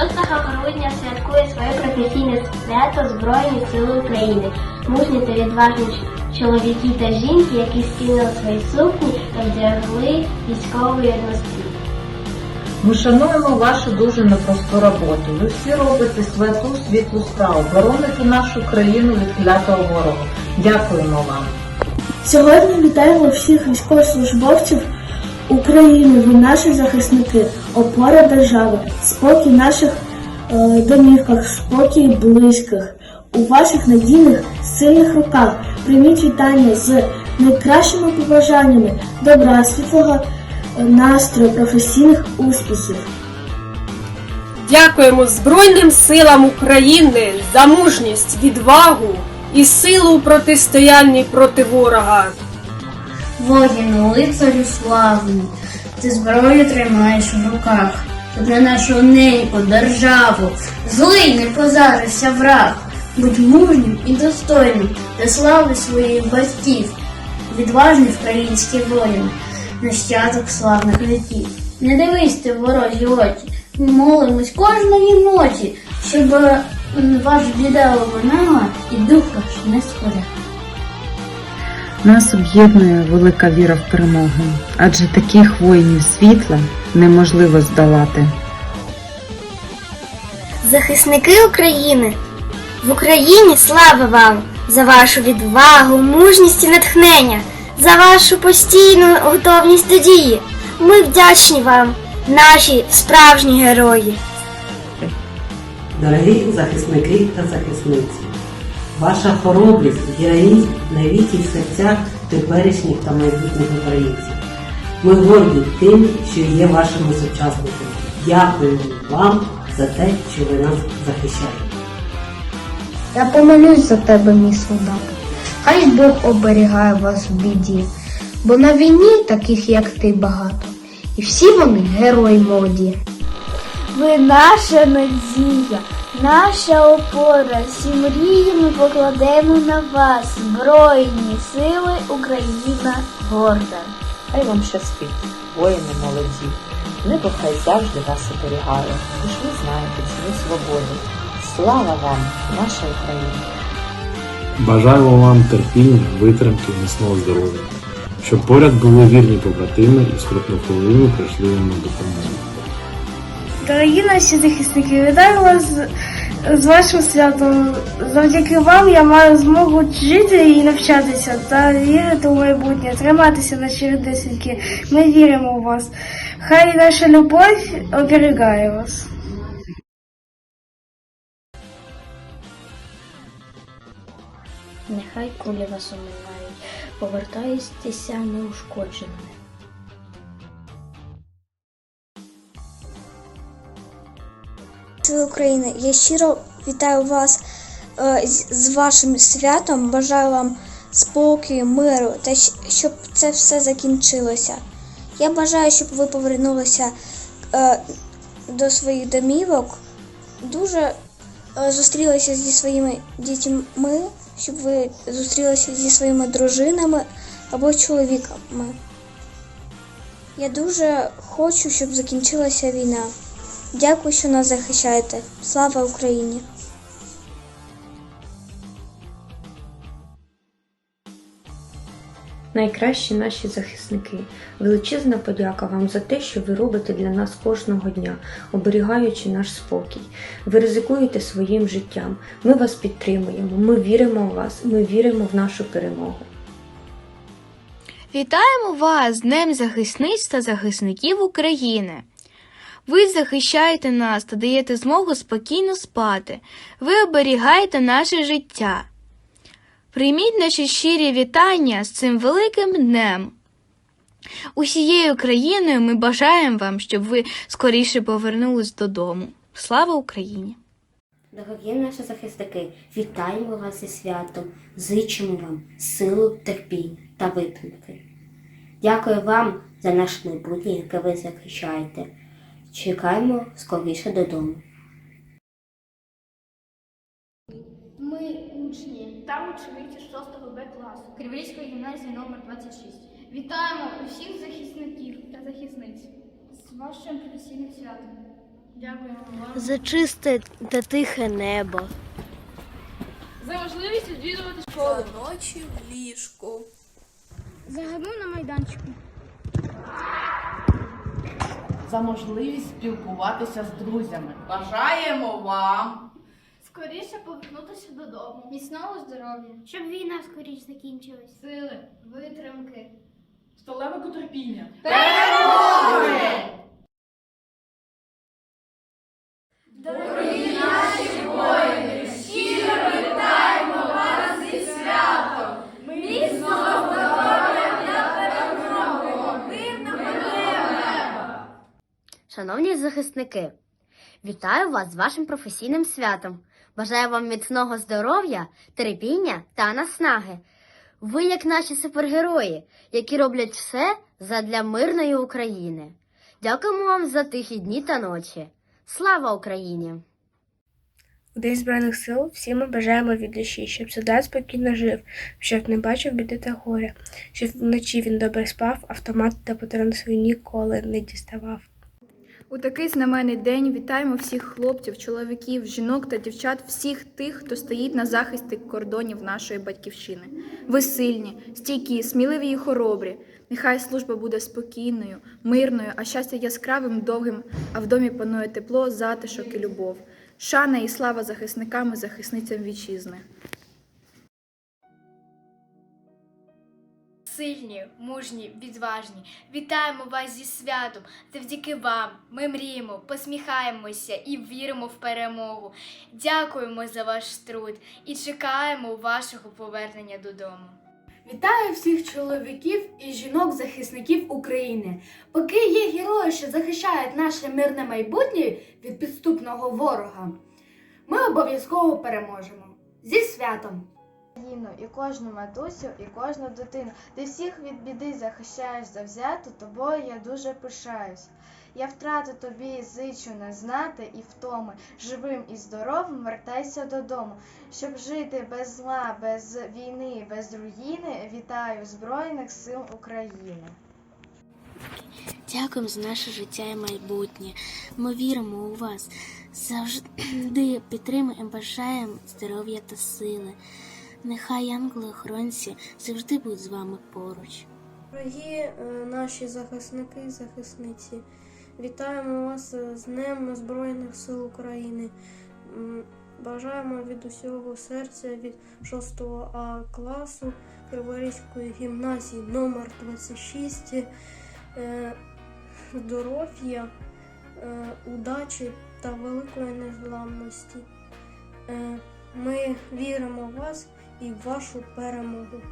6 грудня святкує своє професійне свято Збройні Сили України. Мужні та відважні чоловіки та жінки, які скинули свої сукні та вдягли військовий однострій. Ми шануємо вашу дуже непросту роботу. Ви всі робите святу світлу справу, бороните нашу країну від клятого ворога. Дякуємо вам. Сьогодні вітаємо всіх військовослужбовців України. Ви наші захисники, опора держави, спокій наших е, домівках, спокій близьких. У ваших надійних сильних руках прийміть вітання з найкращими побажаннями, добра, світлого е, настрою, професійних успіхів. Дякуємо Збройним силам України за мужність, відвагу і силу протистоянні проти ворога. Воїну, лицарю славну, ти зброю тримаєш в руках, щоб на нашу неньку державу злий не позарився враг. Будь мужнім і достойним до слави своїх батьків, відважний український воїн, нащадок славних віків. Не дивись ти ворожі очі, ми молимось кожної ночі, щоб ваш біда обминала і дух ваш не скоряв. Нас об'єднує велика віра в перемогу, адже таких воїнів світла неможливо здолати. Захисники України, в Україні слава вам за вашу відвагу, мужність і натхнення, за вашу постійну готовність до дії. Ми вдячні вам, наші справжні герої. Дорогі захисники та захисниці, ваша хоробрість, героїзм навіки в серцях теперішніх та майбутніх українців. Ми горді тим, що є вашими сучасниками. Дякуємо вам за те, що ви нас захищаєте. Я помолюсь за тебе, мій солдат. Хай Бог оберігає вас в біді, бо на війні таких, як ти, багато, і всі вони герої молоді. Ви наша надія, наша опора, всі мрії ми покладемо на вас, Збройні сили Україна горда. Хай вам щастить, воїни молоді. Небо хай завжди вас оберігає. Ви ви знаєте ціну свободи. Слава вам, наша Україна! Бажаємо вам терпіння, витримки, міцного здоров'я, щоб поряд були вірні побратими і в скрутну хвилину прийшли вам на допомогу. Дорогі наші захисники, вітаю вас з- вашим святом. Завдяки вам я маю змогу жити і навчатися та вірити у майбутнє, триматися наші родисеньки. Ми віримо у вас. Хай наша любов оберігає вас. Нехай кулі вас оминають, повертайтеся неушкодженими. Сили України, я щиро вітаю вас е, з- з вашим святом. Бажаю вам спокою, миру та щоб це все закінчилося. Я бажаю, щоб ви повернулися е, до своїх домівок, дуже е, зустрілися зі своїми дітьми, щоб ви зустрілися зі своїми дружинами або чоловіками. Я дуже хочу, щоб закінчилася війна. Дякую, що нас захищаєте. Слава Україні! Найкращі наші захисники, величезна подяка вам за те, що ви робите для нас кожного дня, оберігаючи наш спокій. Ви ризикуєте своїм життям. Ми вас підтримуємо, ми віримо в вас, ми віримо в нашу перемогу. Вітаємо вас з Днем захисниць та захисників України. Ви захищаєте нас та даєте змогу спокійно спати. Ви оберігаєте наше життя. Прийміть наші щирі вітання з цим великим днем. Усією країною ми бажаємо вам, щоб ви скоріше повернулись додому. Слава Україні! Дорогі наші захисники, вітаємо вас зі святом, зичимо вам силу, терпіння та витримки. Дякую вам за наше майбутнє, яке ви захищаєте. Чекаємо скоріше додому. Ми учні та учениці 6 Б класу Криворізької гімназії номер 26. Вітаємо усіх захисників та захисниць з вашим професійним святом. Дякуємо вам За чисте та тихе небо. За можливість відвідувати школу. Ночі в ліжку. Загадав на майданчику. За можливість спілкуватися з друзями. Бажаємо вам Скоріше повернутися додому. Міцного здоров'я. Щоб війна скоріше закінчилась. Сили, витримки. сталевого терпіння. Шановні захисники, вітаю вас з вашим професійним святом. Бажаю вам міцного здоров'я, терпіння та наснаги. Ви як наші супергерої, які роблять все задля мирної України. Дякуємо вам за тихі дні та ночі. Слава Україні! У День Збройних сил всі ми бажаємо від душі, щоб солдат спокійно жив, щоб не бачив біди та горя, щоб вночі він добре спав, автомат та патрони свої ніколи не діставав. У такий знаменний день вітаємо всіх хлопців, чоловіків, жінок та дівчат, всіх тих, хто стоїть на захисті кордонів нашої батьківщини. Ви сильні, стійкі, сміливі і хоробрі. Нехай служба буде спокійною, мирною, а щастя яскравим, довгим, а в домі панує тепло, затишок і любов. Шана і слава захисникам і захисницям вітчизни. Сильні, мужні, відважні. Вітаємо вас зі святом. Завдяки вам ми мріємо, посміхаємося і віримо в перемогу. Дякуємо за ваш труд і чекаємо вашого повернення додому. Вітаю всіх чоловіків і жінок-захисників України. Поки є герої, що захищають наше мирне майбутнє від підступного ворога, ми обов'язково переможемо. Зі святом! Україну, і кожну матусю, і кожну дитину. Ти всіх від біди захищаєш завзято, тобою я дуже пишаюсь. Я втрату тобі зичу не знати і втоми. Живим і здоровим вертайся додому. Щоб жити без зла, без війни, без руїни, вітаю Збройних сил України. Дякуємо за наше життя і майбутнє. Ми віримо у вас. Завжди підтримуємо, бажаємо здоров'я та сили. Нехай ангели-охоронці завжди будуть з вами поруч. Дорогі е, наші захисники захисниці, вітаємо вас з Днем Збройних сил України. Бажаємо від усього серця від 6 А класу Криворізької гімназії номер 26 е, здоров'я, е, удачі та великої незламності. Е, Ми віримо в вас і вашу перемогу.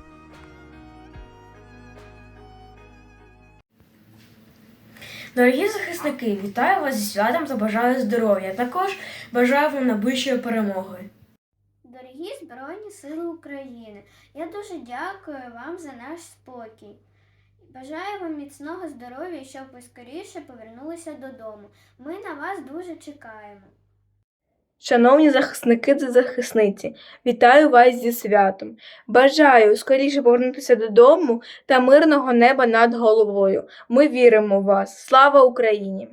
Дорогі захисники, вітаю вас зі святом та бажаю здоров'я. Також бажаю вам найближчої перемоги. Дорогі Збройні Сили України, я дуже дякую вам за наш спокій. Бажаю вам міцного здоров'я, щоб ви скоріше повернулися додому. Ми на вас дуже чекаємо. Шановні захисники та захисниці, вітаю вас зі святом. Бажаю скоріше повернутися додому та мирного неба над головою. Ми віримо в вас. Слава Україні!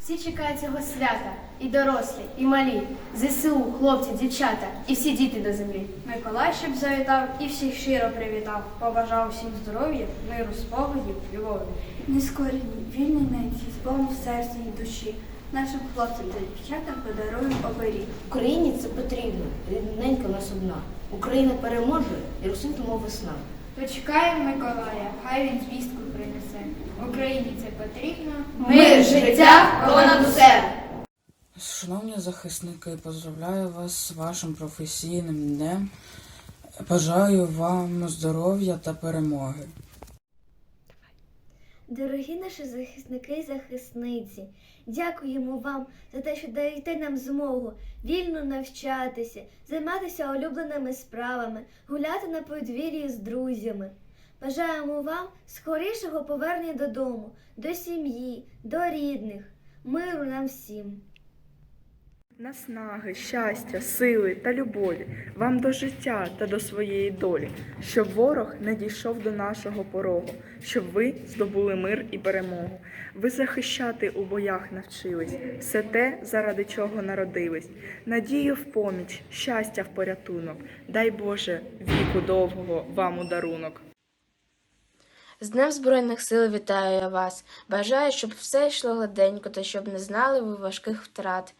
Всі чекають цього свята, і дорослі, і малі, ЗСУ, хлопці, дівчата, і всі діти до землі. Миколай щоб завітав і всіх щиро привітав. Побажав всім здоров'я, миру, спогадів, любові. Нескорені, вільні ненці, з Богом в серці і душі. Нашим хлопцям та дівчатам подаруємо оберіг. Україні це потрібно, рідненька нас одна. Україна переможе і роситиме весна. Почекаємо Миколая, хай він звістку принесе. Україні це потрібно. Мир, життя понад усе! Шановні захисники, поздравляю вас з вашим професійним днем. Бажаю вам здоров'я та перемоги. Дорогі наші захисники і захисниці, дякуємо вам за те, що даєте нам змогу вільно навчатися, займатися улюбленими справами, гуляти на подвір'ї з друзями. Бажаємо вам скорішого повернення додому, до сім'ї, до рідних, миру нам всім. Наснаги, щастя, сили та любові вам до життя та до своєї долі, щоб ворог не дійшов до нашого порогу, щоб ви здобули мир і перемогу. Ви захищати у боях навчились, все те, заради чого народились. Надію в поміч, щастя в порятунок. Дай Боже, віку довгого вам у дарунок. З Днем Збройних сил вітаю я вас. Бажаю, щоб все йшло гладенько та щоб не знали ви важких втрат.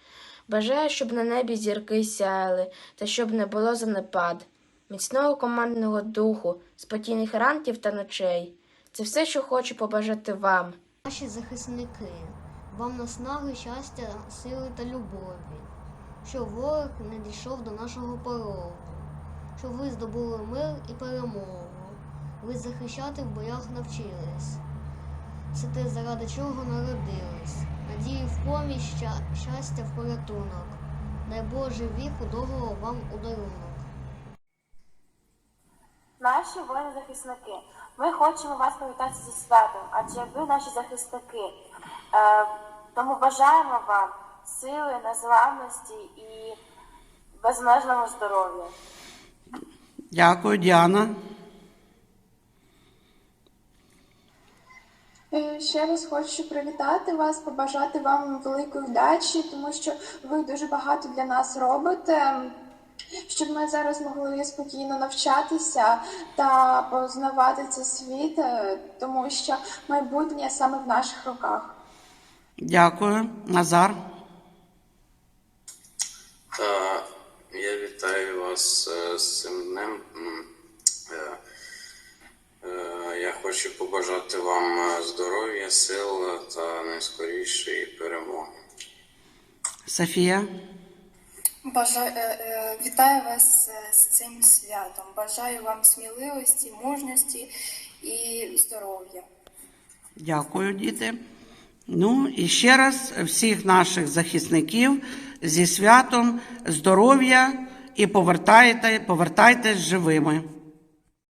Бажаю, щоб на небі зірки сяяли та щоб не було занепад. Міцного командного духу, спокійних ранків та ночей. Це все, що хочу побажати вам. Наші захисники, вам наснаги, щастя, сили та любові, щоб ворог не дійшов до нашого порогу, щоб ви здобули мир і перемогу. Ви захищати в боях навчились. Це те, заради чого народились. Надії в поміч, щастя в порятунок. Дай Боже віку довгого вам у дарунок. Наші воїни-захисники, ми хочемо вас привітати зі святом, адже ви наші захисники. Е, тому бажаємо вам сили, незламності і безмежного здоров'я. Дякую, Діана. Ще раз хочу привітати вас, побажати вам великої вдачі, тому що ви дуже багато для нас робите, щоб ми зараз могли спокійно навчатися та познавати цей світ, е, тому що майбутнє саме в наших руках. Дякую. Назар. Та я вітаю вас е, з цим днем. Е, е, Я хочу побажати вам е, здоров'я, сил та найскорішої перемоги. Софія. Бажаю, вітаю вас е, з цим святом. Бажаю вам сміливості, мужності і здоров'я. Дякую, діти. Ну і ще раз всіх наших захисників зі святом, здоров'я і повертайте, повертайтесь живими.